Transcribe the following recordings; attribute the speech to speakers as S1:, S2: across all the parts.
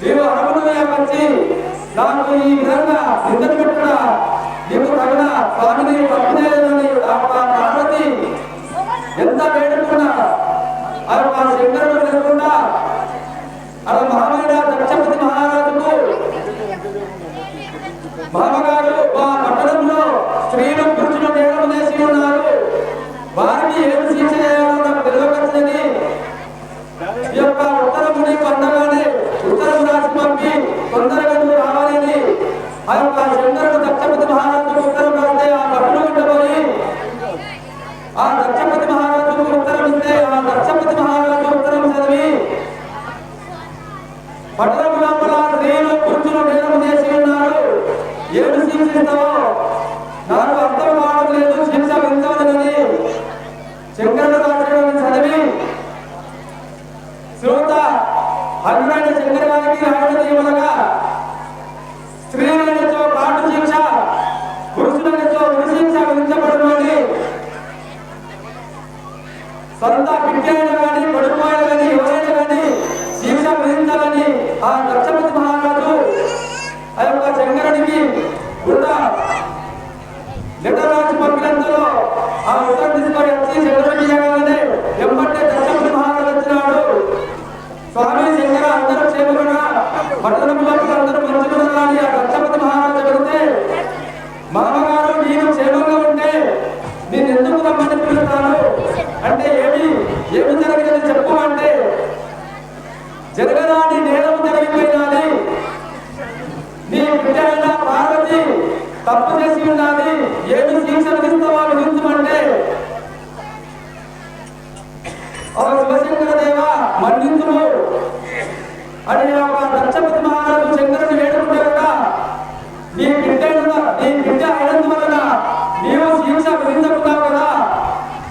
S1: నీవు అనుగుణమేపరిచి నాకు ఈ విధంగా నిద్ర పెట్టిన నీవు తగిన స్వామిని పట్టలేదని పార్వతి ఎంత వేడుకున్నా అలా మా శంకరుడు లేకుండా అలా మహామైన దక్షపతి మహారాజుకు దక్షపతి మహారాజుకు ఉత్తరం రాస్తే ఆ ఉండబోయి ఆ దక్షపతి మహారాజుకు ఉత్తరం ఇస్తే ఆ దక్షపతి మహారాజు ఉత్తరం చదివి పట్టణం లోపల స్త్రీలు పురుషులు చేసి ఉన్నారు. ఏడు శిక్షిస్తావో నాకు అర్థం కావడం లేదు శిక్ష వించవలనని శంకరుడు రాసిన చదివి శ్రోత హనుమైన శంకర గారికి రావణ సొంత బిడ్డైన కానీ కొడుకుమైన కానీ ఎవరైనా కానీ జీవితం విధించాలని ఆ లక్షపతి మహారాజు ఆ యొక్క శంకరునికి కూడా లెటర్ రాసి పంపినందులో ఆ ఉత్తరం తీసుకొని వచ్చి శంకరుడికి ఇవ్వగానే ఎంబట్టే దక్షపతి మహారాజు వచ్చినాడు. స్వామి శంకర అందరూ క్షేమగుణ పట్టణంలో అందరూ మంచిగుణ అని ఆ దక్షపతి మహారాజు అడిగితే మామగారు నేను క్షేమంగా ఉంటే నేను ఎందుకు రమ్మని పిలుస్తాను అంటే ఏమి ఏమి జరిగిందని చెప్పు అంటే జరగరాని నేరం జరిగిపోయినది నీ పార్వతి తప్పు చేసి ఉన్నది ఏమి శిక్ష విధిస్తావో విధించమంటే ఒక శివశంకర దేవ మన్నించుము. అని ఒక దక్షపతి మహారాజు శంకరుని వేడుకుంటే కదా. నీ బిడ్డ నీ బిడ్డ అయినందు వలన నీవు శిక్ష విధించకున్నావు కదా.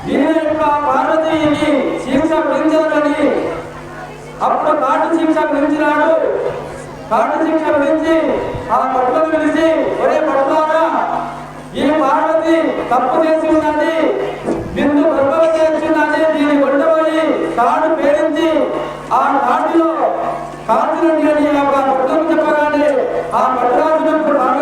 S1: నేను యొక్క పార్వతీకి శిక్ష విధించదని అప్పుడు కాటు శిక్ష విధించినాడు. కాటు శిక్ష విధించి ఆ పట్టులను పిలిచి ఒరే పట్టులారా ఈ పార్వతి తప్పు చేసి ఉన్నది నిన్ను గర్భవతి వచ్చిందని దీని కొండబోయి తాడు పేరించి ఆ నాటిలో కాల్చినండి అని ఒక చెప్పగానే ఆ పట్టురాజునప్పుడు పార్వతి